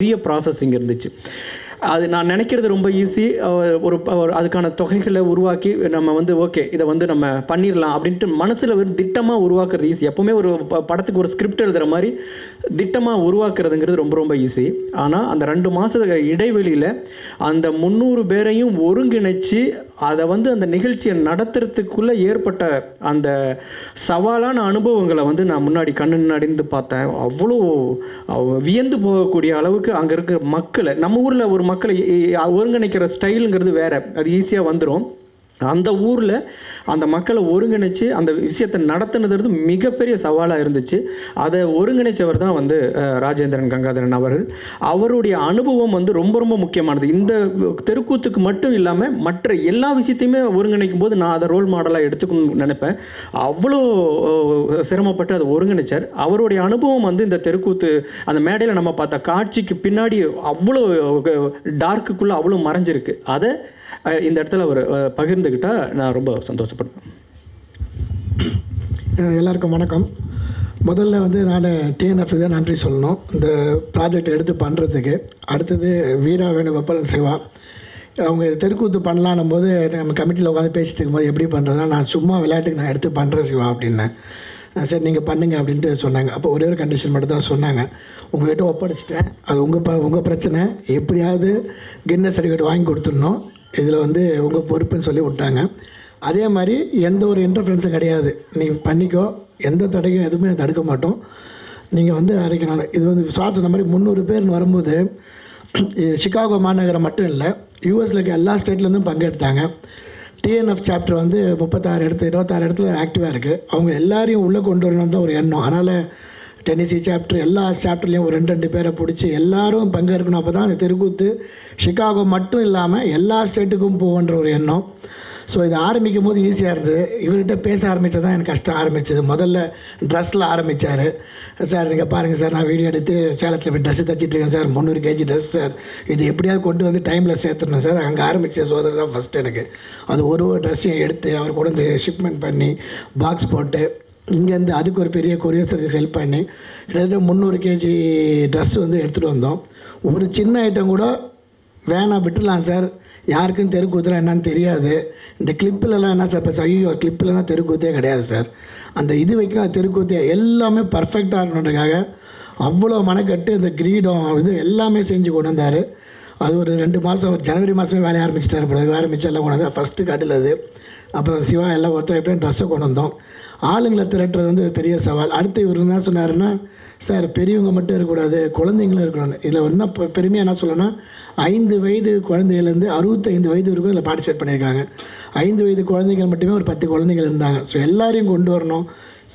பெரிய ப்ராசஸிங் இருந்துச்சு. அது நான் நினைக்கிறது ரொம்ப ஈஸி ஒரு ஒரு அதுக்கான தொகைகளை உருவாக்கி நம்ம வந்து ஓகே இதை வந்து நம்ம பண்ணிடலாம் அப்படின்ட்டு மனசில் வந்து திட்டமாக உருவாக்குறது ஈஸி எப்போவுமே ஒரு ப- படத்துக்கு ஒரு ஸ்கிரிப்ட் எழுதுகிற மாதிரி திட்டமாக உருவாக்குறதுங்கிறது ரொம்ப ரொம்ப ஈஸி ஆனால் அந்த ரெண்டு மாதத்துக்கு இடைவெளியில் அந்த முந்நூறு பேரையும் ஒருங்கிணைச்சு அதை வந்து அந்த நிகழ்ச்சியை நடத்துறதுக்குள்ளே ஏற்பட்ட அந்த சவாலான அனுபவங்களை வந்து நான் முன்னாடி கண்ணு முன்னாடி பார்த்தேன். அவ்வளோ வியந்து போகக்கூடிய அளவுக்கு அங்கே இருக்கிற மக்களை நம்ம ஊரில் ஒரு மக்களை ஒருங்கிணைக்கிற ஸ்டைலுங்கிறது வேறு. அது ஈஸியாக வந்துடும் அந்த ஊரில் அந்த மக்களை ஒருங்கிணைச்சு அந்த விஷயத்தை நடத்துனது மிகப்பெரிய சவாலாக இருந்துச்சு. அதை ஒருங்கிணைச்சவர் தான் வந்து ராஜேந்திரன் கங்காதரன் அவர்கள். அவருடைய அனுபவம் வந்து ரொம்ப ரொம்ப முக்கியமானது. இந்த தெருக்கூத்துக்கு மட்டும் இல்லாமல் மற்ற எல்லா விஷயத்தையுமே ஒருங்கிணைக்கும் போது நான் அதை ரோல் மாடலாக எடுத்துக்கணும்னு நினைப்பேன். அவ்வளோ சிரமப்பட்டு அதை ஒருங்கிணைச்சார். அவருடைய அனுபவம் வந்து இந்த தெருக்கூத்து அந்த மேடையில் நம்ம பார்த்த காட்சிக்கு பின்னாடி அவ்வளோ டார்க்குக்குள்ளே அவ்வளோ மறைஞ்சிருக்கு. அதை இந்த இடத்துல அவர் பகிர்ந்துக்கிட்டால் நான் ரொம்ப சந்தோஷப்படுவேன் எல்லாருக்கும் வணக்கம். முதல்ல வந்து நான் டிஎன்எஃப் தான் நன்றி சொல்லணும். இந்த ப்ராஜெக்ட் எடுத்து பண்ணுறதுக்கு அடுத்தது வீரா வேணுகோபாலன் சிவா. அவங்க தெருக்கூத்து பண்ணலான்னும் போது நம்ம கமிட்டியில் உட்காந்து பேசிட்டு இருக்கும்போது எப்படி பண்ணுறதுனா நான் சும்மா விளையாட்டுக்கு நான் எடுத்து பண்ணுறேன் சிவா அப்படின்னேன். சரி நீங்கள் பண்ணுங்க அப்படின்ட்டு சொன்னாங்க. அப்போ ஒரே ஒரு கண்டிஷன் மட்டும் தான் சொன்னாங்க. உங்கள்கிட்ட ஒப்படைச்சிட்டேன். அது உங்கள் ப உங்கள் பிரச்சனை. எப்படியாவது கின்னஸ் சர்டிஃபிகேட் வாங்கி கொடுத்துடணும். இதில் வந்து உங்கள் பொறுப்புன்னு சொல்லி விட்டாங்க. அதே மாதிரி எந்த ஒரு இன்டர்ஃபரன்ஸும் கிடையாது. நீ பண்ணிக்கோ. எந்த தடையும் எதுவுமே தடுக்க மாட்டோம். நீங்கள் வந்து அரைக்கணும். இது வந்து சுவாச இந்த மாதிரி முந்நூறு பேர்னு வரும்போது சிகாகோ மாநகரம் மட்டும் இல்லை யூஎஸில் இருக்க எல்லா ஸ்டேட்லேருந்தும் பங்கெடுத்தாங்க. டிஎன்எஃப் சாப்டர் வந்து முப்பத்தாறு இடத்து இருபத்தாறு இடத்துல ஆக்டிவாக இருக்குது அவங்க எல்லாரையும் உள்ளே கொண்டு வரணும் தான் ஒரு எண்ணம். அதனால் டென்னிசி சாப்டர் எல்லா சாப்டர்லேயும் ஒரு ரெண்டு ரெண்டு பேரை பிடிச்சி எல்லாரும் பங்கேற்கணும் அப்போ தான் அந்த தெருக்கூத்து ஷிகாகோ மட்டும் இல்லாமல் எல்லா ஸ்டேட்டுக்கும் போகன்ற ஒரு எண்ணம். ஸோ இது ஆரம்பிக்கும் போது ஈஸியாக இருந்தது. இவர்கிட்ட பேச ஆரம்பித்தது தான் எனக்கு கஷ்டம் ஆரம்பிச்சது. முதல்ல ட்ரெஸ்ஸில் ஆரம்பித்தார் சார் நீங்கள் பாருங்கள் சார் நான் வீடியோ எடுத்து சேலத்தில் போய் ட்ரெஸ்ஸு தச்சிட்டு இருக்கேன் சார் முந்நூறு கேஜி ட்ரெஸ் சார் இது எப்படியாவது கொண்டு வந்து டைமில் சேர்த்துடணும் சார் அங்கே ஆரம்பித்த சோதனை தான் ஃபஸ்ட் எனக்கு. அது ஒரு ஒரு ட்ரெஸ்ஸையும் எடுத்து அவர் கொண்டு வந்து ஷிப்மெண்ட் பண்ணி பாக்ஸ் போட்டு இங்கேருந்து அதுக்கு ஒரு பெரிய கொரியர் சர்வீஸ் ஹெல்ப் பண்ணி கிட்டத்தட்ட முந்நூறு கேஜி ட்ரெஸ் வந்து எடுத்துகிட்டு வந்தோம். ஒரு சின்ன ஐட்டம் கூட வேணாம் விட்டுடலாம் சார் யாருக்கும் தெருக்கூத்துலாம் என்னன்னு தெரியாது. இந்த கிளிப்பிலலாம் என்ன சார் இப்போ ஐயோ கிளிப்பிலலாம் தெருக்கூத்தே கிடையாது சார் அந்த இது வைக்கலாம் தெருக்கூத்தே எல்லாமே பர்ஃபெக்டாக இருக்கணுன்றதுக்காக அவ்வளோ மனக்கட்டு இந்த கிரீடம் இது எல்லாமே செஞ்சு கொண்டு வந்தார். அது ஒரு ரெண்டு மாதம் ஜனவரி மாதமே வேலைய ஆரம்பிச்சிட்டாரு பிறகு ஆரம்பிச்சு எல்லாம் கொண்டு வந்து ஃபஸ்ட்டு கட்டில் அது. அப்புறம் சிவா எல்லாம் ஒருத்தர் ட்ரெஸ்ஸை கொண்டு வந்தோம். ஆளுங்களை திரட்டுறது வந்து பெரிய சவால். அடுத்து இவர் என்ன சொன்னாருன்னா சார் பெரியவங்க மட்டும் இருக்கக்கூடாது குழந்தைங்களும் இருக்கணும். இதில் என்ன இப்போ பெருமையாக என்ன சொல்லணும்னா ஐந்து வயது குழந்தைகள்லேருந்து அறுபத்தைந்து வயது வரைக்கும் இதில் பார்ட்டிசிபேட் பண்ணியிருக்காங்க. ஐந்து வயது குழந்தைகள் மட்டுமே ஒரு பத்து குழந்தைகள் இருந்தாங்க. ஸோ எல்லாரையும் கொண்டு வரணும்.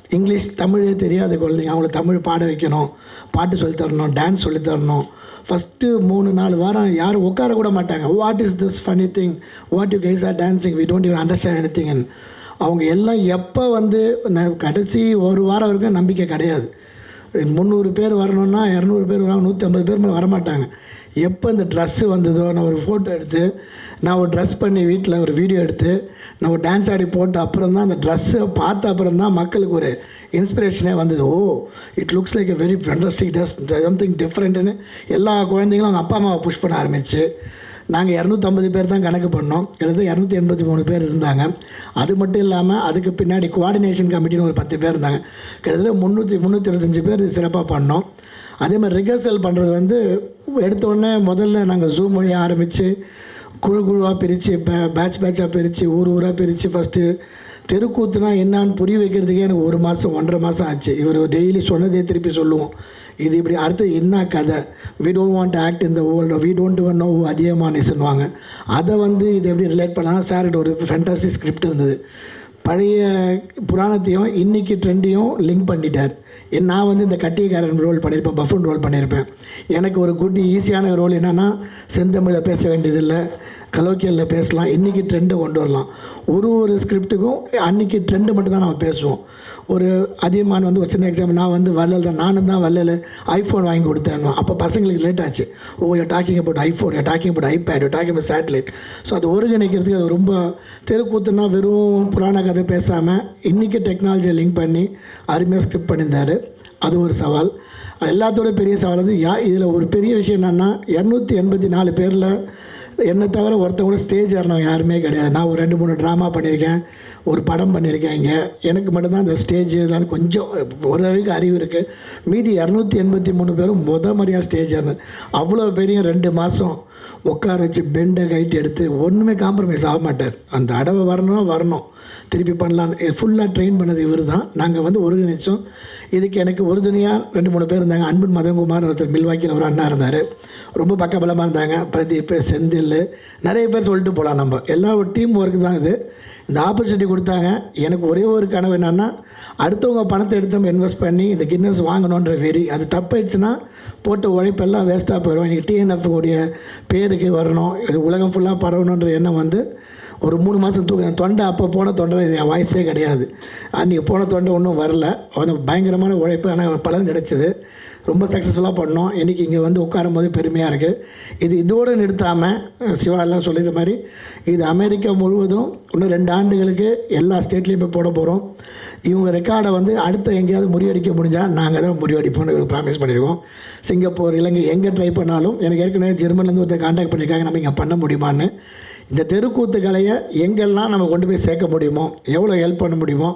இங்கிலீஷ் தமிழே தெரியாத குழந்தைங்க அவங்கள தமிழ் பாட வைக்கணும் பாட்டு சொல்லித் தரணும் டான்ஸ் சொல்லித்தரணும் ஃபஸ்ட்டு மூணு நாலு வாரம் யாரும் உட்கார கூட மாட்டாங்க. What is this funny thing what you guys are dancing we don't you understand anything அவங்க எல்லாம் எப்போ வந்து ந- கடைசி ஒரு வாரம் வரைக்கும் நம்பிக்கை கிடையாது. முந்நூறு பேர் வரணும்னா இரநூறு பேர் வராங்க நூற்றி ஐம்பது பேர் மேலே வரமாட்டாங்க. எப்போ இந்த ட்ரெஸ்ஸு வந்ததோ நான் ஒரு ஃபோட்டோ எடுத்து நான் ஒரு ட்ரெஸ் பண்ணி வீட்டில் ஒரு வீடியோ எடுத்து நான் ஒரு டான்ஸ் ஆடி போட்ட அப்புறம் தான் அந்த ட்ரெஸ்ஸை பார்த்த அப்புறம் தான் மக்களுக்கு ஒரு இன்ஸ்பிரேஷனே வந்தது. ஓ it looks like a very fantastic dress something டிஃப்ரெண்ட்டுன்னு எல்லா குழந்தைங்களும் அவங்க அப்பா அம்மாவை புஷ் பண்ண ஆரம்பிச்சு. நாங்கள் இரநூத்தம்பது பேர் தான் கணக்கு பண்ணோம். கிட்டத்தட்ட இரநூத்தி எண்பத்தி மூணு பேர் இருந்தாங்க. அது மட்டும் இல்லாமல் அதுக்கு பின்னாடி கோஆர்டினேஷன் கமிட்டின்னு ஒரு பத்து பேர் இருந்தாங்க. கிட்டத்தட்ட முந்நூற்றி முந்நூற்றி இருபத்தஞ்சி பேர் சிறப்பாக பண்ணோம். அதே மாதிரி ரிஹர்சல் பண்ணுறது வந்து எடுத்தோடனே முதல்ல நாங்கள் ஜூம் வழியாக ஆரம்பித்து குழு குழுவாக பிரித்து பேட்ச் பேட்சாக பிரித்து ஊர் ஊராக பிரித்து ஃபஸ்ட்டு தெருக்கூத்துனா என்னான்னு புரிய வைக்கிறதுக்கே எனக்கு ஒரு மாதம் ஒன்றரை மாதம் ஆச்சு. இவர் டெய்லி சொன்னதே திருப்பி சொல்லுவோம். இது இப்படி அடுத்து என்ன கதை? வி டோன்ட் வாண்ட் ஆக்ட் இந்த world we don't one know அதிகமானிஸ்ன்னுவாங்க அதை வந்து இது எப்படி ரிலேட் பண்ணால் சார்கிட்ட ஒரு ஃபென்டாஸ்டிக் ஸ்கிரிப்ட் இருந்தது. பழைய புராணத்தையும் இன்னைக்கு ட்ரெண்டையும் லிங்க் பண்ணிட்டார். நான் வந்து இந்த கட்டியக்காரன் ரோல் பண்ணியிருப்பேன் பஃபன் ரோல் பண்ணியிருப்பேன் எனக்கு ஒரு குட் ஈஸியான ரோல் என்னென்னா செந்தமிழில் பேச வேண்டியதில்லை கலோக்கியலில் பேசலாம் இன்றைக்கி ட்ரெண்டை கொண்டு வரலாம். ஒரு ஒரு ஸ்கிரிப்ட்டுக்கும் அன்றைக்கி ட்ரெண்டு மட்டும் தான் நம்ம பேசுவோம். ஒரு அதிகமான வந்து ஒரு சின்ன எக்ஸாம்பிள் நான் வந்து வள்ளல் தான் நானும் தான் வள்ளல் ஐஃபோன் வாங்கி கொடுத்தேன் அப்போ பசங்களுக்கு லேட் ஆச்சு. ஓ talking about iPhone you talking about iPad you talking about satellite so அது ஒருங்கிணைக்கிறதுக்கு அது ரொம்ப தெருக்கூத்துனா வெறும் புராண கதை பேசாமல் இன்றைக்கி டெக்னாலஜியை லிங்க் பண்ணி அருமையாக ஸ்கிரிப்ட் பண்ணியிருந்தார் அது ஒரு சவால். எல்லாத்தோட பெரிய சவால் வந்து யா இதில் ஒரு பெரிய விஷயம் என்னென்னா இரநூத்தி எண்பத்தி நாலு பேரில் என்னை தவிர ஒருத்தன் ஸ்டேஜ் ஏறணும் யாருமே கிடையாது. நான் ஒரு ரெண்டு மூணு ட்ராமா பண்ணியிருக்கேன். ஒரு படம் பண்ணியிருக்கேன் இங்கே. எனக்கு மட்டும்தான் இந்த ஸ்டேஜ் இதெல்லாம் கொஞ்சம் ஒரு அளவுக்கு அறிவு இருக்குது மீதி இரநூத்தி எண்பத்தி மூணு பேரும் முத மாதிரியாக ஸ்டேஜ் ஏறினேன். அவ்வளோ பெரிய ரெண்டு மாதம் உட்கார வச்சு பெண்டை கைட்டு எடுத்து ஒன்றுமே காம்ப்ரமைஸ் ஆக மாட்டார். அந்த அடவை வரணும் வரணும். திருப்பி பண்ணலான்னு ஃபுல்லாக ட்ரெயின் பண்ணது இவர் தான் நாங்கள் வந்து ஒருங்கிணைச்சோம். இதுக்கு எனக்கு உறுதுணையாக ரெண்டு மூணு பேர் இருந்தாங்க. அன்பின் மதன்குமார் ஒருத்தர் மில்வாக்கியில் ஒரு அண்ணா இருந்தார். ரொம்ப பக்கபலமாக இருந்தாங்க. பிரதீப் செந்தில் நிறைய பேர் சொல்லிட்டு போகலாம் நம்ம. எல்லா ஒரு டீம் ஒர்க்கு தான் இது. இந்த ஆப்பர்ச்சுனிட்டி கொடுத்தாங்க. எனக்கு ஒரே ஒரு கனவு என்னென்னா அடுத்தவங்க பணத்தை எடுத்து நம்ம இன்வெஸ்ட் பண்ணி இந்த கின்னஸ் வாங்கணுன்ற வெறி அது தப்பாயிடுச்சுன்னா போட்ட உழைப்பெல்லாம் வேஸ்ட்டாக போயிடும். எனக்கு டிஎன்எஃப் உடைய பேருக்கு வரணும். இது உலகம் ஃபுல்லாக பரவணுன்ற எண்ணம் வந்து ஒரு மூணு மாதம் தூக்க தொண்டை அப்போ போன தொண்டை என் வாய்ஸே கிடையாது. அன்றைக்கி போன தொண்டை ஒன்றும் வரல. அது பயங்கரமான உழைப்பு ஆனால் பலன் கிடைச்சிது. ரொம்ப சக்ஸஸ்ஃபுல்லாக பண்ணோம். இன்றைக்கி இங்கே வந்து உட்காரும் போது பெருமையாக இருக்குது இது இதோடு நிறுத்தாமல் சிவா எல்லாம் சொல்லிடுற மாதிரி இது அமெரிக்கா முழுவதும் இன்னும் ரெண்டு ஆண்டுகளுக்கு எல்லா ஸ்டேட்லேயும் போய் போட போகிறோம் இவங்க ரெக்கார்டை வந்து அடுத்த எங்கேயாவது முறியடிக்க முடிஞ்சால் நாங்கள் தான் முறியடிப்போம்னு ஒரு ப்ராமிஸ் பண்ணியிருக்கோம் சிங்கப்பூர் இலங்கை எங்கே ட்ரை பண்ணாலும் எனக்கு ஏற்கனவே ஜெர்மன்லேருந்து ஒருத்தர் காண்டாக்ட் பண்ணியிருக்காங்க நம்ம இங்கே பண்ண முடியுமான்னு. இந்த தெருக்கூத்து கலையை எங்கெல்லாம் நம்ம கொண்டு போய் சேர்க்க முடியுமோ எவ்வளோ ஹெல்ப் பண்ண முடியுமோ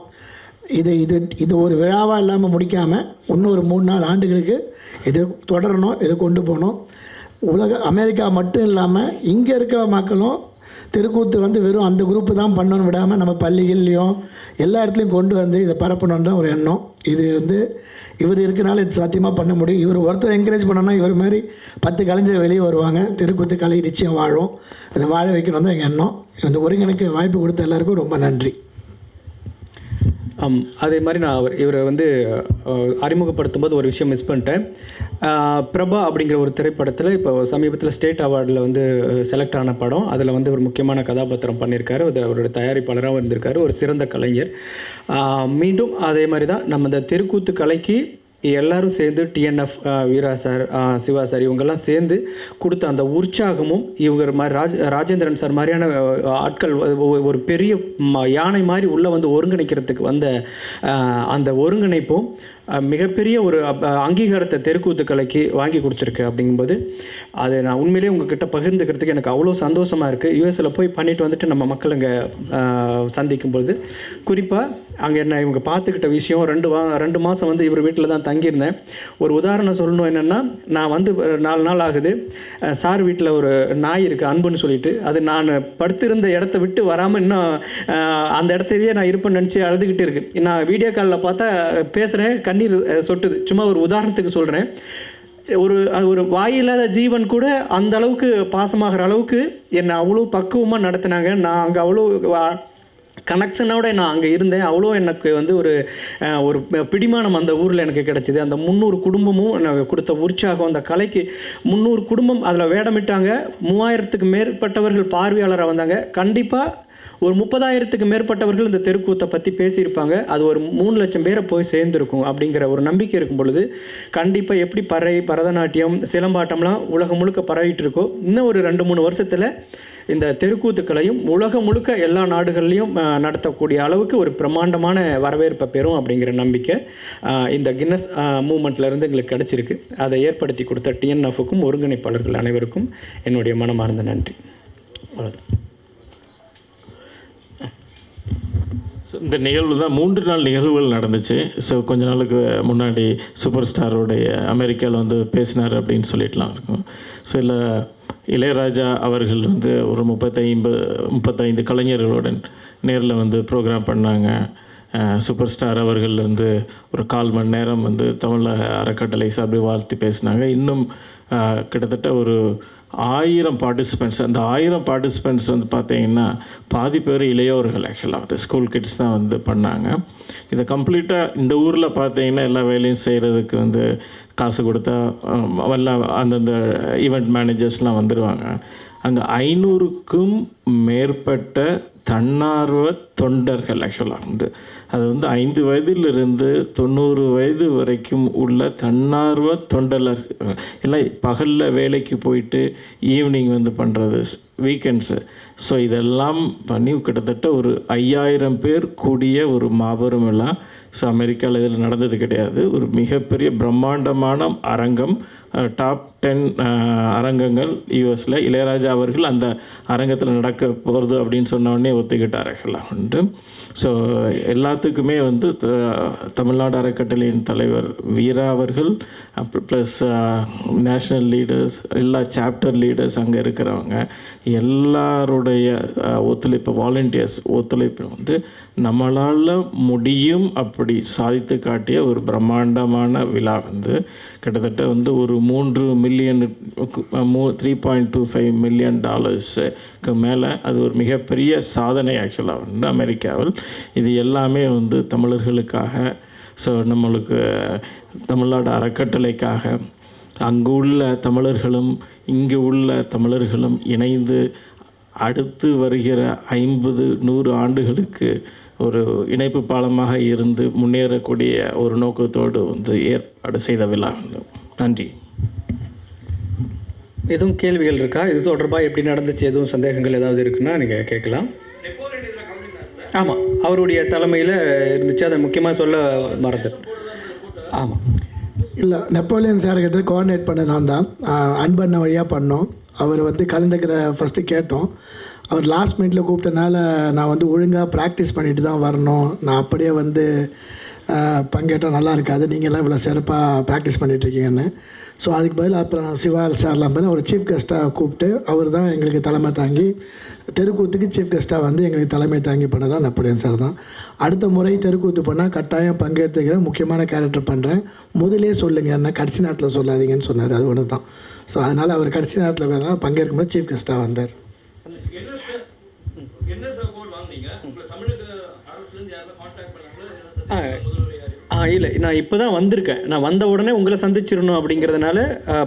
இது இது இது ஒரு விழாவாக இல்லாமல் முடிக்காமல் இன்னும் ஒரு மூணு நாலு ஆண்டுகளுக்கு இது தொடரணும் இது கொண்டு போகணும். உலக அமெரிக்கா மட்டும் இல்லாமல் இங்கே இருக்க மக்களும் தெருக்கூத்து வந்து வெறும் அந்த குரூப்பு தான் பண்ணணும்னு விடாமல் நம்ம பள்ளிகள்லையும் எல்லா இடத்துலையும் கொண்டு வந்து இதை பரப்பணுன்னு தான் ஒரு எண்ணம். இது வந்து இவர் இருக்கனால இது சாத்தியமாக பண்ண முடியும். இவர் ஒருத்தர் என்கரேஜ் பண்ணோன்னா இவர் மாதிரி பத்து கலைஞர் வெளியே வருவாங்க. தெருக்கூத்து கலை நிச்சயம் வாழும். இதை வாழ வைக்கணும் தான் எங்கள் எண்ணம். இந்த ஒருங்கிணைக்க வாய்ப்பு கொடுத்த எல்லாருக்கும் ரொம்ப நன்றி. அதே மாதிரி நான் அவர் இவரை வந்து அறிமுகப்படுத்தும் போது ஒரு விஷயம் மிஸ் பண்ணிட்டேன். பிரபா அப்படிங்கிற ஒரு திரைப்படத்தில் இப்போ சமீபத்தில் ஸ்டேட் அவார்டில் வந்து செலக்ட் ஆன படம். அதில் வந்து ஒரு முக்கியமான கதாபாத்திரம் பண்ணியிருக்காரு அதில் அவரோட தயாரிப்பாளராகவும் இருந்திருக்காரு. ஒரு சிறந்த கலைஞர். மீண்டும் அதே மாதிரி தான் நம்ம இந்த தெருக்கூத்து கலைக்கு எல்லாரும் சேர்ந்து TNF Veera sir Siva sir இவங்கெல்லாம் சேர்ந்து கொடுத்த அந்த உற்சாகமும் இவங்க மாதிரி ராஜ் ராஜேந்திரன் சார் மாதிரியான ஆட்கள் ஒரு பெரிய ம- யானை மாதிரி உள்ளே வந்து ஒருங்கிணைக்கிறதுக்கு வந்த அந்த ஒருங்கிணைப்பும் மிகப்பெரிய ஒரு அப்- அங்கீகாரத்தை தெருக்கூத்து கலைக்கு வாங்கி கொடுத்துருக்கு அப்படிங்கும்போது அதை நான் உண்மையிலேயே உங்ககிட்ட பகிர்ந்துக்கிறதுக்கு எனக்கு அவ்வளோ சந்தோஷமாக இருக்குது யூஎஸில் போய் பண்ணிட்டு வந்துட்டு நம்ம மக்கள் இங்கே சந்திக்கும் பொழுது குறிப்பாக அங்கே என்ன இவங்க பார்த்துக்கிட்ட விஷயம் ரெண்டு வா ரெண்டு மாதம் வந்து இவர் வீட்டில் தான் தங்கியிருந்தேன். ஒரு உதாரணம் சொல்லணும் என்னென்னா நான் வந்து நாலு நாள் ஆகுது. சார் வீட்டில் ஒரு நாய் இருக்குது அன்புன்னு சொல்லிட்டு. அது நான் படுத்திருந்த இடத்த விட்டு வராமல் இன்னும் அந்த இடத்துலயே நான் இருப்பேன்னு நினச்சி அழுதுகிட்டு இருக்கு. நான் வீடியோ காலில் பார்த்தா பேசுகிறேன் கண் தண்ணீர் சொட்டுது. சும்மா ஒரு உதாரணத்துக்கு சொல்கிறேன் ஒரு அது ஒரு வாயில்லாத ஜீவன் கூட அந்த அளவுக்கு பாசமாகிற அளவுக்கு என்னை அவ்வளோ பக்குவமாக நடத்தினாங்க. நான் அங்கே அவ்வளோ வா- கனெக்ஷனோட நான் அங்கே இருந்தேன். அவ்வளோ எனக்கு வந்து ஒரு ஒரு பிடிமானம் அந்த ஊரில் எனக்கு கிடைச்சிது. அந்த முந்நூறு குடும்பமும் எனக்கு கொடுத்த உற்சாகம் அந்த கலைக்கு முந்நூறு குடும்பம் அதில் வேடமிட்டாங்க. மூவாயிரத்துக்கு மேற்பட்டவர்கள் பார்வையாளராக வந்தாங்க. கண்டிப்பாக ஒரு முப்பதாயிரத்துக்கு மேற்பட்டவர்கள் இந்த தெருக்கூத்தை பற்றி பேசியிருப்பாங்க. அது ஒரு மூணு லட்சம் பேரை போய் சேர்ந்துருக்கும் அப்படிங்கிற ஒரு நம்பிக்கை இருக்கும் பொழுது கண்டிப்பாக எப்படி பறை பரதநாட்டியம் சிலம்பாட்டம்லாம் உலகம் முழுக்க பரவிட்டு இருக்கோ இன்னும் ஒரு ரெண்டு மூணு வருஷத்தில் இந்த தெருக்கூத்துக்களையும் உலகம் முழுக்க எல்லா நாடுகள்லையும் நடத்தக்கூடிய அளவுக்கு ஒரு பிரம்மாண்டமான வரவேற்பை பெறும் அப்படிங்கிற நம்பிக்கை இந்த கின்னஸ் மூமெண்ட்லேருந்து எங்களுக்கு கிடச்சிருக்கு. அதை ஏற்படுத்தி கொடுத்த டிஎன்எஃப்க்கும் ஒருங்கிணைப்பாளர்கள் அனைவருக்கும் என்னுடைய மனமார்ந்த நன்றி. அவ்வளவுதான். ஸோ இந்த நிகழ்வு தான் மூன்று நாள் நிகழ்வுகள் நடந்துச்சு. ஸோ கொஞ்ச நாளுக்கு முன்னாடி சூப்பர் ஸ்டாரோடைய அமெரிக்காவில் வந்து பேசினார் அப்படின்னு சொல்லிட்டுலாம் இருக்கும். ஸோ இல்லை இளையராஜா அவர்கள் வந்து ஒரு முப்பத்தைந்து முப்பத்தைந்து கலைஞர்களுடன் நேரில் வந்து ப்ரோக்ராம் பண்ணாங்க. சூப்பர் ஸ்டார் அவர்கள் வந்து ஒரு கால் மணி நேரம் வந்து தமிழ் அறக்கட்டளை சார்பில் வாழ்த்து பேசினாங்க. இன்னும் கிட்டத்தட்ட ஒரு ஆயிரம் பார்ட்டிசிபெண்ட்ஸ் அந்த ஆயிரம் பார்ட்டிசிபெண்ட்ஸ் வந்து பார்த்தீங்கன்னா பாதி பேர் இளையோர்கள் ஆக்சுவலாக வந்து ஸ்கூல் கிட்ஸ் தான் வந்து பண்ணாங்க. இதை கம்ப்ளீட்டாக இந்த ஊரில் பார்த்தீங்கன்னா எல்லா வேலையும் செய்கிறதுக்கு வந்து காசு கொடுத்தா அஹ், எல்லாம் அந்தந்த ஈவெண்ட் மேனேஜர்ஸ்லாம் வந்துடுவாங்க அங்கே ஐநூறுக்கும் மேற்பட்ட தன்னார்வ தொண்டர்கள் ஆக்சுவலாக வந்து. அது வந்து ஐந்து வயதிலிருந்து தொண்ணூறு வயது வரைக்கும் உள்ள தன்னார்வ தொண்டலர் எல்லாம் பகலில் வேலைக்கு போயிட்டு ஈவினிங் வந்து பண்ணுறது வீக்கெண்ட்ஸு ஸோ இதெல்லாம் பண்ணி கிட்டத்தட்ட ஒரு ஐயாயிரம் பேர் கூடிய ஒரு மாபெரும் எல்லாம். ஸோ அமெரிக்காவில் இதில் நடந்தது கிடையாது. ஒரு மிகப்பெரிய பிரம்மாண்டமான அரங்கம் டாப் டென் அரங்கங்கள் யூஎஸில் இளையராஜா அவர்கள் அந்த அரங்கத்தில் நடக்க போகிறது அப்படின்னு சொன்னோடனே ஒத்துக்கிட்டார்கள் உண்டு. ஸோ எல்லாத்துக்குமே வந்து த- தமிழ்நாடு அறக்கட்டளையின் தலைவர் வீரா அவர்கள் ப்ளஸ் நேஷ்னல் லீடர்ஸ் எல்லா சாப்டர் லீடர்ஸ் அங்கே இருக்கிறவங்க எல்லாருடைய ஒத்துழைப்பு வாலண்டியர்ஸ் ஒத்துழைப்பு வந்து நம்மளால் முடியும் அப்படி சாதித்து காட்டிய ஒரு பிரம்மாண்டமான விழா வந்து கிட்டத்தட்ட வந்து ஒரு மூன்று மில்லியன் மூ three point two five million டாலர்ஸுக்கு மேலே அது ஒரு மிகப்பெரிய சாதனை ஆக்சுவலாக வந்து அமெரிக்காவில். இது எல்லாமே வந்து தமிழர்களுக்காக ஸோ நம்மளுக்கு தமிழ்நாடு அறக்கட்டளைக்காக அங்கு உள்ள தமிழர்களும் இங்கு உள்ள தமிழர்களும் இணைந்து அடுத்து வருகிற ஐம்பது நூறு ஆண்டுகளுக்கு ஒரு இணைப்பு பாலமாக இருந்து முன்னேறக்கூடிய ஒரு நோக்கத்தோடு வந்து ஏற்பாடு செய்த விழா. நன்றி. எதுவும் கேள்விகள் இருக்கா? இது தொடர்பாக எப்படி நடந்துச்சு? எதுவும் சந்தேகங்கள் ஏதாவது இருக்குன்னா நீங்கள் கேட்கலாம். ஆமாம் அவருடைய தலைமையில் இருந்துச்சு. அதை முக்கியமாக சொல்ல மறந்து ஆமாம் இல்லை நெப்போலியன் சார் கிட்ட கோஆர்டினேட் பண்ண நான் தான் அன்பண்ண வழியாக பண்ணோம். அவர் வந்து கலந்துக்கிற ஃபஸ்ட்டு கேட்டோம். அவர் லாஸ்ட் மினிட்ல கூப்பிட்டனால நான் வந்து ஒழுங்காக ப்ராக்டிஸ் பண்ணிட்டு தான் வரணும். நான் அப்படியே வந்து பங்கேற்றால் நல்லா இருக்காது. நீங்கள்லாம் இவ்வளோ சிறப்பாக ப்ராக்டிஸ் பண்ணிகிட்ருக்கீங்கன்னு ஸோ அதுக்கு பதில் அப்புறம் சிவா சார்லாம் பதில் அவர் சீஃப் கெஸ்ட்டாக கூப்பிட்டு அவர் தான் எங்களுக்கு தலைமை தாங்கி தெருக்கூத்துக்கு சீஃப் கெஸ்ட்டாக வந்து எங்களுக்கு தலைமை தாங்கி பண்ணதான் நப்படியன் சார் தான். அடுத்த முறை தெருக்கூத்து பண்ணால் கட்டாயம் பங்கேற்றுக்கிறேன் முக்கியமான கேரக்டர் பண்ணுறேன் முதலே சொல்லுங்கள் என்ன கடைசி நேரத்தில் சொல்லாதீங்கன்னு சொன்னார். அது ஒன்று தான். ஸோ அதனால் அவர் கடைசி நேரத்தில் பங்கேற்கும்போது சீஃப் கெஸ்ட்டாக வந்தார். ஆ ஆ இல்லை நான் இப்போ தான் வந்திருக்கேன். நான் வந்த உடனே உங்களை சந்திச்சிடணும் அப்படிங்கிறதுனால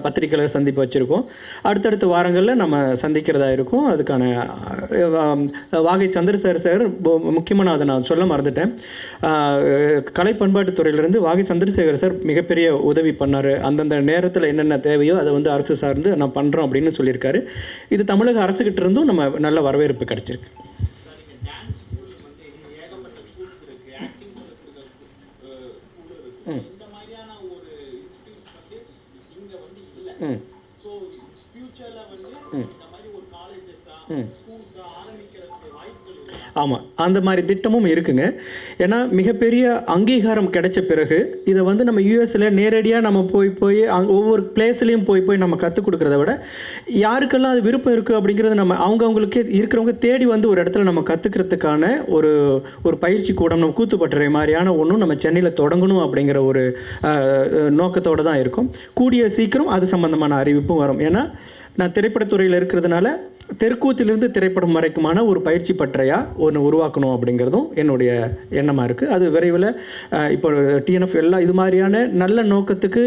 பத்திரிக்கையாளர் சந்திப்பு வச்சுருக்கோம். அடுத்தடுத்த வாரங்களில் நம்ம சந்திக்கிறதா இருக்கும். அதுக்கான வாகை சந்திரசேகர் சார் முக்கியமான நான் அதை நான் சொல்ல மறந்துட்டேன். கலை பண்பாட்டுத் துறையிலிருந்து வாகை சந்திரசேகர் சார் மிகப்பெரிய உதவி பண்ணார். அந்தந்த நேரத்தில் என்னென்ன தேவையோ அதை வந்து அரசு சார்ந்து நான் பண்ணுறோம் அப்படின்னு சொல்லியிருக்காரு. இது தமிழக அரசுகிட்ட இருந்தும் நம்ம நல்ல வரவேற்பு கிடச்சிருக்கு. ம். ம். ம். ஆமாம் அந்த மாதிரி திட்டமும் இருக்குங்க. ஏன்னா மிகப்பெரிய அங்கீகாரம் கிடைச்ச பிறகு இதை வந்து நம்ம யூஎஸில் நேரடியாக நம்ம போய் போய் அங்கே ஒவ்வொரு பிளேஸ்லேயும் போய் போய் நம்ம கற்றுக் கொடுக்குறத விட யாருக்கெல்லாம் அது விருப்பம் இருக்குது அப்படிங்கிறது நம்ம அவங்கவுங்களுக்கே இருக்கிறவங்க தேடி வந்து ஒரு இடத்துல நம்ம கற்றுக்கிறதுக்கான ஒரு ஒரு பயிற்சி கூடம் நம்ம கூத்துப்பட்டுற மாதிரியான ஒன்றும் நம்ம சென்னையில் தொடங்கணும் அப்படிங்கிற ஒரு நோக்கத்தோடு தான் இருக்கும். கூடிய சீக்கிரம் அது சம்மந்தமான அறிவிப்பும் வரும். ஏன்னா நான் திரைப்படத்துறையில் இருக்கிறதுனால தெருக்கூத்திலிருந்து திரைப்படம் வரைக்குமான ஒரு பயிற்சி பற்றையா ஒன்று உருவாக்கணும் அப்படிங்கிறதும் என்னுடைய எண்ணமாக இருக்குது அது விரைவில் இப்போ டிஎன்எஃப் எல்லா இது மாதிரியான நல்ல நோக்கத்துக்கு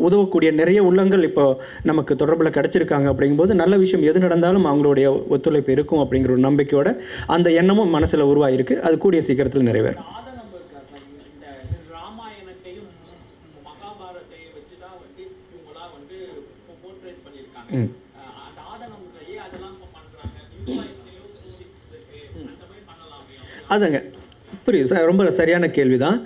உதவக்கூடிய நிறைய உள்ளங்கள் இப்போ நமக்கு தொடர்பில் கிடைச்சிருக்காங்க அப்படிங்கும்போது நல்ல விஷயம் எது நடந்தாலும் அவங்களுடைய ஒத்துழைப்பு இருக்கும் அப்படிங்கிற ஒரு நம்பிக்கையோட அந்த எண்ணமும் மனசில் உருவாகிருக்கு அது கூடிய சீக்கிரத்தில் நிறைவேறும். ஆதங்கம் அதுங்க. புரியுது சார்? ரொம்ப சரியான கேள்வி தான்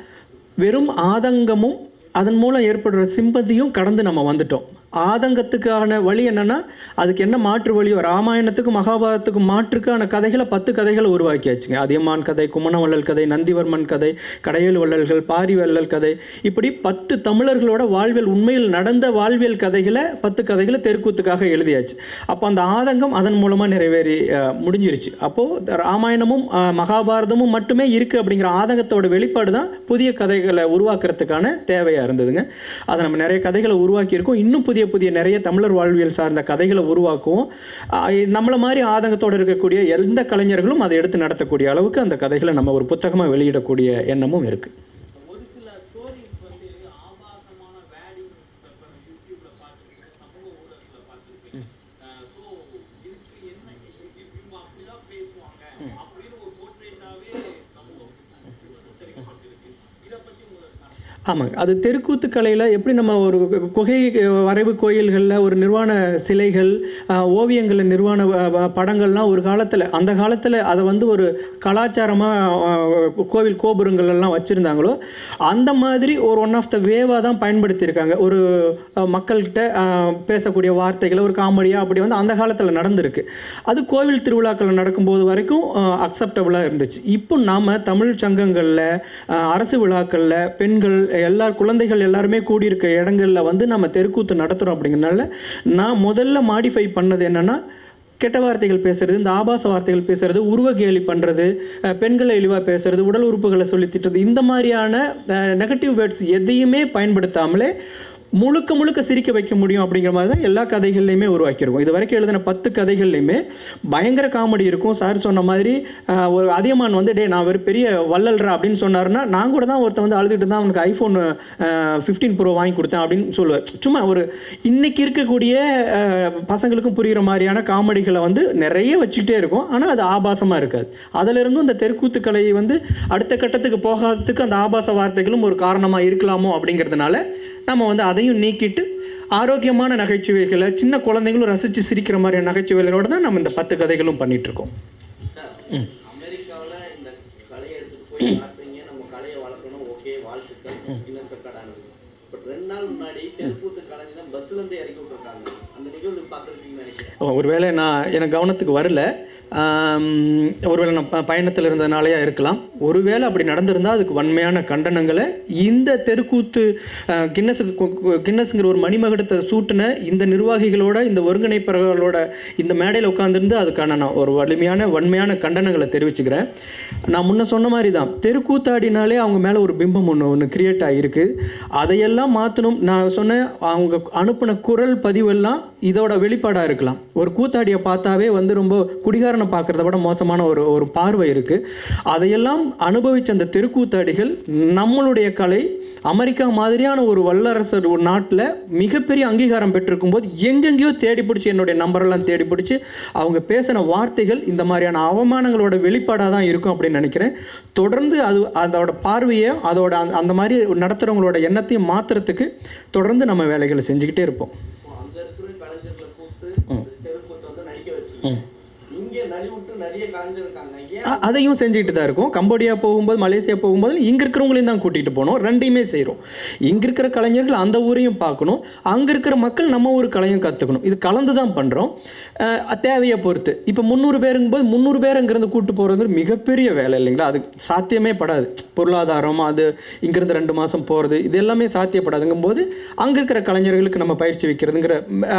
வெறும் ஆதங்கமும் அதன் மூலம் ஏற்படுற சிம்பதியும் கடந்து நம்ம வந்துட்டோம். ஆதங்கத்துக்கான வழி என்னன்னா அதுக்கு என்ன மாற்று வழியோ ராமாயணத்துக்கும் மகாபாரதத்துக்கும் மாற்றுக்கான கதைகளை பத்து கதைகளை உருவாக்கியாச்சுங்க. அதியமான் கதை குமணவள்ளல் கதை நந்திவர்மன் கதை கடையல் வள்ளல்கள் பாரி வள்ளல் கதை இப்படி பத்து தமிழர்களோட வாழ்வியல் உண்மையில் நடந்த வாழ்வியல் கதைகளை பத்து கதைகளை தெருக்கூத்துக்காக எழுதியாச்சு. அப்போ அந்த ஆதங்கம் அதன் மூலமாக நிறைவேறி முடிஞ்சிருச்சு. அப்போது ராமாயணமும் மகாபாரதமும் மட்டுமே இருக்குது அப்படிங்கிற ஆதங்கத்தோட வெளிப்பாடு தான் புதிய கதைகளை உருவாக்குறதுக்கான தேவையாக இருந்ததுங்க. அதை நம்ம நிறைய கதைகளை உருவாக்கியிருக்கோம். இன்னும் புதிய புதிய நிறைய தமிழர் வாழ்வியல் சார்ந்த கதைகளை உருவாக்குவோம் நம்மளை நம்மள மாதிரி ஆதங்கத்தோடு இருக்கக்கூடிய எந்த கலைஞர்களும் அதை எடுத்து நடத்தக்கூடிய அளவுக்கு அந்த கதைகளை நம்ம ஒரு புத்தகமாக வெளியிடக்கூடிய எண்ணமும் இருக்குது ஒரு சில ஸ்டோரிஸ் வந்து ஆபாசமான வேல்யூ யூடியூப்ல பார்த்துருக்கேன் சமூக ஊடகத்துல பார்த்துருக்கேன் ஸோ இதுக்கு என்ன இ- இவங்க அப்படிதான் பேசுவாங்க அப்படின்னு ஒரு போர்ட்ரேட்டாவே சமூகம் சித்தரிக்கப்பட்டிருக்கு இதை பத்தி உங்களுக்கு ஆமாங்க. அது தெருக்கூத்து கலையில் எப்படி நம்ம ஒரு குகை வரைவு கோயில்களில் ஒரு நிர்வாண சிலைகள் ஓவியங்களில் நிர்வாண படங்கள்லாம் ஒரு காலத்தில் அந்த காலத்தில் அதை வந்து ஒரு கலாச்சாரமாக கோவில் கோபுரங்கள் எல்லாம் வச்சுருந்தாங்களோ அந்த மாதிரி ஒரு ஒன் ஆஃப் த வேவாக தான் பயன்படுத்தியிருக்காங்க. ஒரு மக்கள்கிட்ட பேசக்கூடிய வார்த்தைகளை ஒரு காமெடியாக அப்படி வந்து அந்த காலத்தில் நடந்திருக்கு. அது கோவில் திருவிழாக்கள் நடக்கும்போது வரைக்கும் அக்செப்டபுளாக இருந்துச்சு. இப்போ நாம் தமிழ் சங்கங்களில் அரசு விழாக்களில் பெண்கள் எல்லா குழந்தைகள் எல்லாருமே கூடியிருக்க இடங்களில் வந்து நம்ம தெருக்கூத்து நடத்துகிறோம் அப்படிங்கிறனால நான் முதல்ல மாடிஃபை பண்ணது என்னென்னா கெட்ட வார்த்தைகள் பேசுறது இந்த ஆபாச வார்த்தைகள் பேசுறது உருவ கேலி பண்ணுறது பெண்களை இழிவாக பேசுறது உடல் உறுப்புகளை சொல்லி திட்டுறது இந்த மாதிரியான நெகட்டிவ் வேர்ட்ஸ் எதையுமே பயன்படுத்தாமலே முழுக்க முழுக்க சிரிக்க வைக்க முடியும் அப்படிங்கிற மாதிரி தான் எல்லா கதைகள்லையுமே உருவாக்கியிருக்கும். இது வரைக்கும் எழுதின பத்து கதைகள்லையுமே பயங்கர காமெடி இருக்கும். சார் சொன்ன மாதிரி ஒரு அதியமான் வந்து டே நான் ஒரு பெரிய வள்ளல்ரா அப்படின்னு சொன்னாருன்னா நான் கூட தான் ஒருத்தன் வந்து அழுதுட்டு தான் அவனுக்கு ஐஃபோன் ஃபிஃப்டீன் ப்ரோ வாங்கி கொடுத்தேன் அப்படின்னு சொல்லுவேன் சும்மா ஒரு இன்னைக்கு இருக்கக்கூடிய பசங்களுக்கும் புரிகிற மாதிரியான காமெடிகளை வந்து நிறைய வச்சுக்கிட்டே இருக்கும். ஆனால் அது ஆபாசமாக இருக்காது. அதிலிருந்தும் இந்த தெருக்கூத்து கலை வந்து அடுத்த கட்டத்துக்கு போகாததுக்கு அந்த ஆபாச வார்த்தைகளும் ஒரு காரணமாக இருக்கலாமோ அப்படிங்கிறதுனால நம்ம வந்து அதையும் நீக்கிட்டு ஆரோக்கியமான நகைச்சுவைகளை சின்ன குழந்தைங்களும் ரசித்து சிரிக்கிற மாதிரியான நகைச்சுவைகளோட தான் நம்ம இந்த பத்து கதைகளும் பார்த்துருக்கீங்கன்னு நினைக்கிறேன். ஒருவேளை நான் எனக்கு கவனத்துக்கு வரல. ஒருவேளை நான் ப- பயணத்தில் இருந்ததுனாலயா இருக்கலாம். ஒருவேளை அப்படி நடந்திருந்தால் அதுக்கு வன்மையான கண்டனங்களை இந்த தெருக்கூத்து கின்னஸுக்கு கின்னஸுங்கிற ஒரு மணிமகடத்தை சூட்டின இந்த நிர்வாகிகளோட இந்த ஒருங்கிணைப்பவர்களோட இந்த மேடையில் உட்காந்துருந்து அதுக்கான நான் ஒரு வலிமையான வன்மையான கண்டனங்களை தெரிவிச்சுக்கிறேன். நான் முன்ன சொன்ன மாதிரி தான் தெருக்கூத்தாடினாலே அவங்க மேலே ஒரு பிம்பம் ஒன்று ஒன்று கிரியேட் ஆகியிருக்கு அதையெல்லாம் மாற்றணும் நான் சொன்னேன் அவங்க அனுப்பின குரல் பதிவெல்லாம் இதோட வெளிப்பாடாக இருக்கலாம். ஒரு கூத்தாடியை பார்த்தாவே வந்து ரொம்ப குடிகாரன் பார்க்குறத விட மோசமான ஒரு ஒரு பார்வை இருக்குது அதையெல்லாம் அனுபவித்த அந்த தெருக்கூத்தாடிகள் நம்மளுடைய கலை அமெரிக்கா மாதிரியான ஒரு வல்லரசு ஒரு நாட்டில் மிகப்பெரிய அங்கீகாரம் பெற்றிருக்கும் போது எங்கெங்கேயோ தேடி பிடிச்சி என்னுடைய நம்பரெல்லாம் தேடி பிடிச்சி அவங்க பேசின வார்த்தைகள் இந்த மாதிரியான அவமானங்களோட வெளிப்பாடாக தான் இருக்கும் அப்படின்னு நினைக்கிறேன். தொடர்ந்து அது அதோட பார்வையை அதோட அந்த- அந்த மாதிரி நடத்துகிறவங்களோட எண்ணத்தையும் மாற்றுறதுக்கு தொடர்ந்து நம்ம வேலைகளை செஞ்சுக்கிட்டே இருப்போம் இப்போ அங்க இருக்கிற கலைஞர்களை கூப்பிட்டு தெருக்கூத்து வந்து நடிக்க வச்சீங்க இங்க நலிவுட்டு நிறைய கலைஞர் இருக்காங்க ஏன் அ- அதையும் செஞ்சுட்டு தான் இருக்கும். கம்போடியா போகும்போது மலேசியா போகும்போது இங்கே இருக்கிறவங்களையும் தான் கூட்டிகிட்டு போனோம். ரெண்டையுமே செய்கிறோம் இங்கே இருக்கிற கலைஞர்கள் அந்த ஊரையும் பார்க்கணும். அங்கே இருக்கிற மக்கள் நம்ம ஊர் கலையும் கற்றுக்கணும் இது கலந்து தான் பண்ணுறோம் தேவையை பொறுத்து. இப்போ முந்நூறு பேருங்கும்போது முந்நூறு பேர் அங்கேருந்து கூட்டு போகிறது மிகப்பெரிய வேலை இல்லைங்களா? அது சாத்தியமே படாது. பொருளாதாரம் அது இங்கேருந்து ரெண்டு மாதம் போகிறது இது எல்லாமே சாத்தியப்படாதுங்கும் போது அங்கே இருக்கிற கலைஞர்களுக்கு நம்ம பயிற்சி வைக்கிறதுங்கிற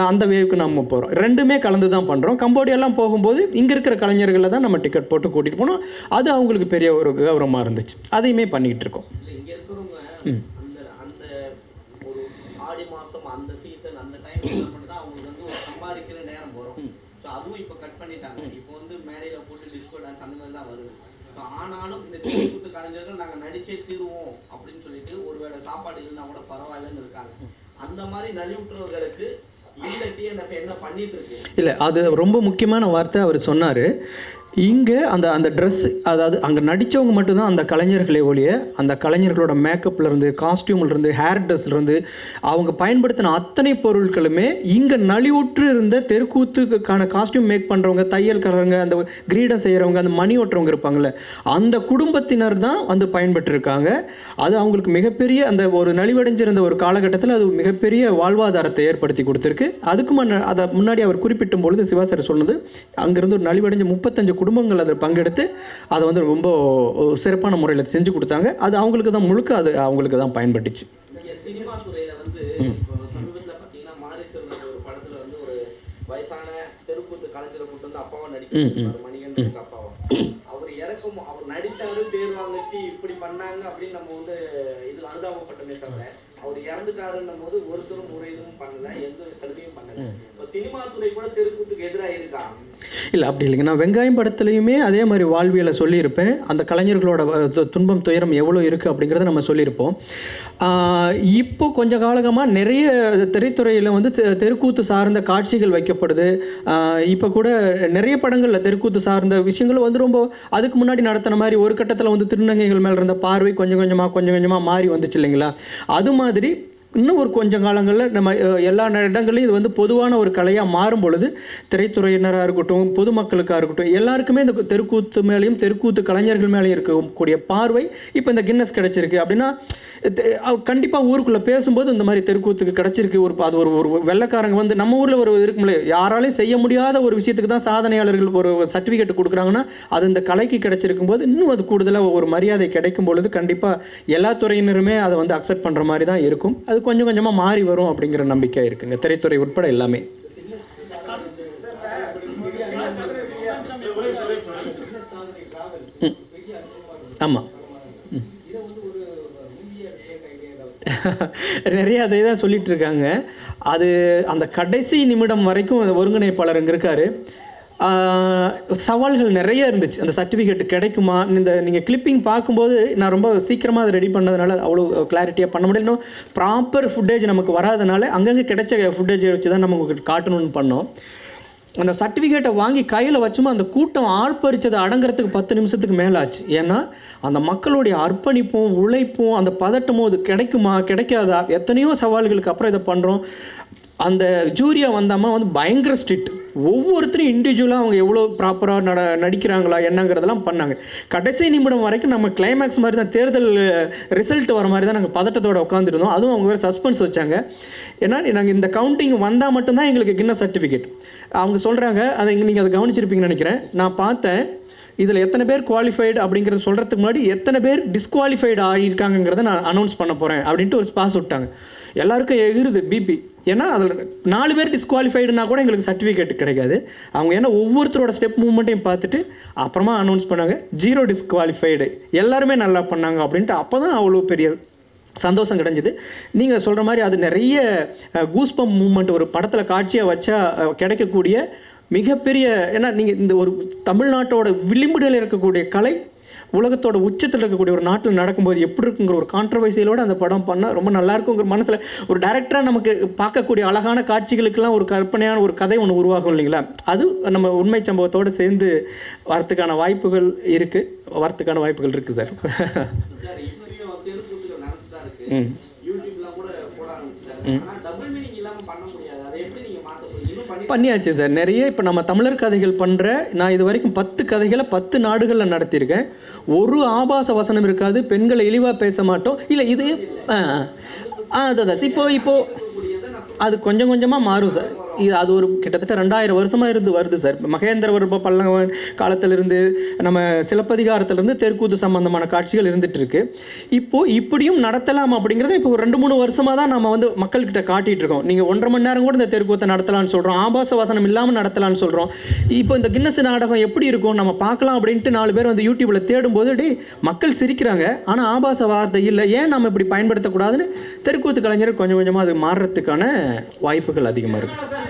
அந்த வேவுக்கு நம்ம போகிறோம் ரெண்டுமே கலந்து தான் பண்ணுறோம் கம்போடியாலாம் போகும்போது இங்கே இருக்கிற கலைஞர்களை தான் நம்ம டிக்கெட் போட்டு கூட்டிகிட்டு போனோம். அது அவங்களுக்கு பெரிய ஒரு கௌரவமாக இருந்துச்சு. அதையுமே பண்ணிக்கிட்டு இருக்கோம். இல்ல இங்க இருக்கிறவங்க அந்த அந்த ஒரு ஆடி மாசம் அந்த சீசன் அந்த டைம் மட்டும் தான் அவங்களுக்கு வந்து ஒரு சம்பாதிக்கிற நேரம் வரும். ஸோ அதுவும் இப்போ கட் பண்ணிட்டாங்க. இப்போ வந்து மேடையில போட்டு டிஸ்கோ டான்ஸ் அந்த மாதிரி தான் வருது. ஸோ ஆனாலும் இந்த கூத்து கலைஞர்கள் நாங்க நடிச்சே தீருவோம் அப்படின்னு சொல்லிட்டு ஒருவேளை சாப்பாடு இருந்தா கூட பரவாயில்லன்னு இருக்காங்க. அந்த மாதிரி நலிவுற்றவர்களுக்கு இல்லை அது ரொம்ப முக்கியமான வார்த்தை அவர் சொன்னார். இங்கே அந்த அந்த ட்ரெஸ் அதாவது அங்கே நடித்தவங்க மட்டும்தான் அந்த கலைஞர்களே ஒழிய அந்த கலைஞர்களோட மேக்கப்லேருந்து காஸ்டியூம்லேருந்து ஹேர் ட்ரெஸ்லேருந்து அவங்க பயன்படுத்தின அத்தனை பொருட்களுமே இங்கே நலிவுற்று இருந்த தெருக்கூத்துக்கான காஸ்டியூம் மேக் பண்ணுறவங்க தையல்காரங்க அந்த கிரீடம் செய்கிறவங்க அந்த மணி ஓட்டுறவங்க இருப்பாங்கள்ல அந்த குடும்பத்தினர் தான் வந்து பயன்பெற்றிருக்காங்க. அது அவங்களுக்கு மிகப்பெரிய அந்த ஒரு நலிவடைஞ்சிருந்த ஒரு காலகட்டத்தில் அது மிகப்பெரிய வாழ்வாதாரத்தை ஏற்படுத்தி கொடுத்துருக்கு. அதுக்கு முன்ன அதை முன்னாடி அவர் குறிப்பிட்டும் பொழுது சிவாசர் சொன்னது அங்கேருந்து ஒரு நலிவடைஞ்ச முப்பத்தஞ்சு குடும்பங்கள் அதில் பங்கெடுத்து அதை வந்து ரொம்ப சிறப்பான முறையில் செஞ்சு கொடுத்தாங்க. அது அவங்களுக்கு தான் முழுக்க அது அவங்களுக்கு தான் பயன்பட்டுச்சு. வயசான தெருக்கூத்து கலைஞரை கூட்டு வந்து அப்பாவா நடிக்கிறாரு மணிகண்டன் அப்பாவா. பண்ணாங்க அப்படின்னு நம்ம வந்து இதுல அனுதாபப்பட்டமே தவிர அவர் இறந்துட்டாருன்னும் போது ஒருத்தரும் ஒரு இதுவும் பண்ணல எந்த ஒரு கருவியும் பண்ணல. இப்போ சினிமா துறை கூட தெருக்கூத்துக்கு எதிராக இருக்கா? இல்லை அப்படி இல்லைங்க. நான் வெங்காயம் படத்துலையுமே அதே மாதிரி வாழ்வியலை சொல்லியிருப்பேன். அந்த கலைஞர்களோட துன்பம் துயரம் எவ்வளோ இருக்குது அப்படிங்கிறத நம்ம சொல்லியிருப்போம். இப்போ கொஞ்ச காலகமாக நிறைய திரைத்துறையில் வந்து தெ- தெருக்கூத்து சார்ந்த காட்சிகள் வைக்கப்படுது. இப்போ கூட நிறைய படங்களில் தெருக்கூத்து சார்ந்த விஷயங்கள் வந்து ரொம்ப அதுக்கு முன்னாடி நடத்தின மாதிரி ஒரு கட்டத்தில் வந்து திருநங்கைகள் மேலே இருந்த பார்வை கொஞ்சம் கொஞ்சமாக கொஞ்சம் கொஞ்சமாக மாறி வந்துச்சு இல்லைங்களா? அது மாதிரி இன்னும் ஒரு கொஞ்சம் காலங்களில் நம்ம எல்லா இடங்களையும் இது வந்து பொதுவான ஒரு கலையாக மாறும் பொழுது திரைத்துறையினராக இருக்கட்டும் பொதுமக்களுக்காக இருக்கட்டும் எல்லாருக்குமே இந்த தெருக்கூத்து மேலேயும் தெருக்கூத்து கலைஞர்கள் மேலேயும் இருக்கக்கூடிய பார்வை இப்போ இந்த கின்னஸ் கிடச்சிருக்கு. அப்படின்னா கண்டிப்பாக ஊருக்குள்ளே பேசும்போது இந்த மாதிரி தெருக்கூத்துக்கு கிடச்சிருக்கு. ஒரு அது ஒரு ஒரு வெள்ளைக்காரங்க வந்து நம்ம ஊரில் ஒரு இருக்கும்ல யாராலையும் செய்ய முடியாத ஒரு விஷயத்துக்கு தான் சாதனையாளர்கள் ஒரு சர்டிஃபிகேட் கொடுக்குறாங்கன்னா அது இந்த கலைக்கு கிடைச்சிருக்கும் போது இன்னும் அது கூடுதலாக ஒரு மரியாதை கிடைக்கும் பொழுது கண்டிப்பாக எல்லா துறையினருமே அதை வந்து அக்செப்ட் பண்ணுற மாதிரி தான் இருக்கும். அது கொஞ்சம் கொஞ்சமாக மாறி வரும் அப்படிங்கிற நம்பிக்கை இருக்குங்க. திரைத்துறை உட்பட எல்லாமே. ஆமாம் நிறைய அதை தான் சொல்லிட்டு இருக்காங்க. அது அந்த கடைசி நிமிடம் வரைக்கும் அந்த ஒருங்கிணைப்பாளர் இருக்காரு. சவால்கள் நிறைய இருந்துச்சு. அந்த சர்டிஃபிகேட் கிடைக்குமா? இந்த நீங்கள் கிளிப்பிங் பார்க்கும்போது நான் ரொம்ப சீக்கிரமாக அதை ரெடி பண்ணதுனால அவ்வளோ கிளாரிட்டியாக பண்ண முடியல. இன்னும் ப்ராப்பர் ஃபுட்டேஜ் நமக்கு வராதனால அங்கங்கே கிடைச்ச ஃபுட்டேஜை வச்சு தான் நம்ம உங்களுக்கு காட்டணும்னு பண்ணோம். அந்த சர்டிஃபிகேட்டை வாங்கி கையில் வச்சுமா அந்த கூட்டம் ஆர்ப்பரித்ததை அடங்குறதுக்கு பத்து நிமிஷத்துக்கு மேலே ஆச்சு ஏன்னா அந்த மக்களுடைய அர்ப்பணிப்பும் உழைப்பும் அந்த பதட்டமும் அது கிடைக்குமா? கிடைக்காதா? எத்தனையோ சவால்களுக்கு அப்புறம் இதை பண்ணுறோம் அந்த ஜூரியா வந்தாமா வந்து பயங்கர ஸ்ட்ரிக்ட் ஒவ்வொருத்தரும் இண்டிவிஜுவலாக அவங்க எவ்வளோ ப்ராப்பராக நட நடிக்கிறாங்களா என்னங்கிறதெல்லாம் பண்ணாங்க. கடைசி நிமிடம் வரைக்கும் நம்ம கிளைமேக்ஸ் மாதிரி தான் தேர்தல் ரிசல்ட் வர மாதிரி தான் நாங்கள் பதட்டத்தோட உட்காந்துருந்தோம் அதுவும் அவங்க வேறு சஸ்பென்ஸ் வச்சாங்க. ஏன்னா நாங்கள் இந்த கவுண்டிங் வந்தால் மட்டும்தான் எங்களுக்கு கின்ன சர்டிஃபிகேட் அவங்க சொல்கிறாங்க அதை நீங்கள் அதை கவனிச்சிருப்பீங்கன்னு நினைக்கிறேன். நான் பார்த்தேன் இதில் எத்தனை பேர் குவாலிஃபைடு அப்படிங்கிறத சொல்கிறதுக்கு முன்னாடி எத்தனை பேர் டிஸ்குவாலிஃபைடு ஆகியிருக்காங்கிறத நான் அனௌன்ஸ் பண்ண போகிறேன் அப்படின்ட்டு ஒரு ஸ்பாஸ் விட்டாங்க. எல்லாருக்கும் எகிருது பிபி ஏன்னா அதில் நாலு பேர் டிஸ்குவாலிஃபைடுனா கூட எங்களுக்கு சர்டிஃபிகேட் கிடைக்காது. அவங்க ஏன்னா ஒவ்வொருத்தரோட ஸ்டெப் மூவ்மெண்ட்டையும் பார்த்துட்டு அப்புறமா அனௌன்ஸ் பண்ணாங்க ஜீரோ டிஸ்குவாலிஃபைடு எல்லாருமே நல்லா பண்ணாங்க அப்படின்ட்டு அப்போ தான் அவ்வளோ பெரிய சந்தோஷம் கிடைஞ்சது. நீங்கள் சொல்கிற மாதிரி அது நிறைய கூஸ்பம் மூமெண்ட் ஒரு படத்தில் காட்சியாக வச்சா கிடைக்கக்கூடிய மிகப்பெரிய ஏன்னா நீங்கள் இந்த ஒரு தமிழ்நாட்டோட விளிம்புகளில் இருக்கக்கூடிய கலை உலகத்தோட உச்சத்தில் இருக்கக்கூடிய ஒரு நாட்டில் நடக்கும்போது எப்படி இருக்குங்கிற ஒரு கான்ட்ரவர்சியலோட அந்த படம் பண்ணால் ரொம்ப நல்லா இருக்குங்கிற மனசில் ஒரு டைரக்டராக நமக்கு பார்க்கக்கூடிய அழகான காட்சிகளுக்கெல்லாம் ஒரு கற்பனையான ஒரு கதை ஒன்று உருவாகும் இல்லைங்களா? அது நம்ம உண்மை சம்பவத்தோடு சேர்ந்து வரத்துக்கான வாய்ப்புகள் இருக்குது வரத்துக்கான வாய்ப்புகள் இருக்குது சார் இருக்கு. ம் யூடியூப்லாம் கூட போட ஆரம்பிச்சிட்டாங்க ஆனா டபுள் மீனிங் இல்லாம பண்ண முடியாது அதை எப்படி நீங்க மாத்த போறீங்க இன்னும் பண்ணி பண்ணியாச்சு சார். நிறைய இப்போ நம்ம தமிழர் கதைகள் பண்ணுற நான் இது வரைக்கும் பத்து கதைகளை பத்து நாடுகளில் நடத்தியிருக்கேன். ஒரு ஆபாச வசனம் இருக்காது பெண்களை இழிவாக பேச மாட்டோம். இல்லை இது ஆ ஆ. அதான் இப்போ இப்போ அது கொஞ்சம் கொஞ்சமாக மாறும் சார். இது அது ஒரு கிட்டத்தட்ட ரெண்டாயிரம் வருஷமாக இருந்து வருது சார். மகேந்திரவர்ம பல்லவன் காலத்திலிருந்து நம்ம சிலப்பதிகாரத்திலிருந்து தெற்கூத்து சம்பந்தமான காட்சிகள் இருந்துட்டு இருக்கு. இப்போ இப்படியும் நடத்தலாம் அப்படிங்கிறத இப்போ ஒரு ரெண்டு மூணு வருஷமாக தான் நம்ம வந்து மக்கள்கிட்ட காட்டிட்டு இருக்கோம். நீங்கள் ஒன்றரை மணி நேரம் கூட இந்த தெருக்கூத்தை நடத்தலாம்னு சொல்கிறோம் ஆபாச வசனம் இல்லாமல் நடத்தலாம்னு சொல்கிறோம் இப்போ இந்த கின்னஸ் நாடகம் எப்படி இருக்கும்? நம்ம பார்க்கலாம் அப்படின்ட்டு நாலு பேர் வந்து யூடியூப்ல தேடும்போது டே மக்கள் சிரிக்கிறாங்க. ஆனால் ஆபாச வார்த்தை இல்லை. ஏன் நம்ம இப்படி பயன்படுத்தக்கூடாதுன்னு? தெருக்கூத்து கலைஞர் கொஞ்சம் கொஞ்சமாக அது மாறுறதுக்கான வாய்ப்புகள் அதிகமாக இருக்குது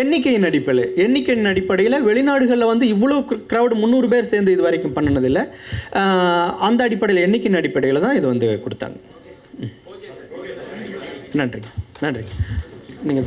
எண்ணிக்கையின் அடிப்படையில் எண்ணிக்கையின் அடிப்படையில் வெளிநாடுகளில் வந்து இவ்வளோ க்ரௌடு முந்நூறு பேர் சேர்ந்து இது வரைக்கும் பண்ணினதில்லை. அந்த அடிப்படையில் எண்ணிக்கையின் அடிப்படையில் தான் இது வந்து கொடுத்தாங்க. நன்றி நன்றி நீங்கள்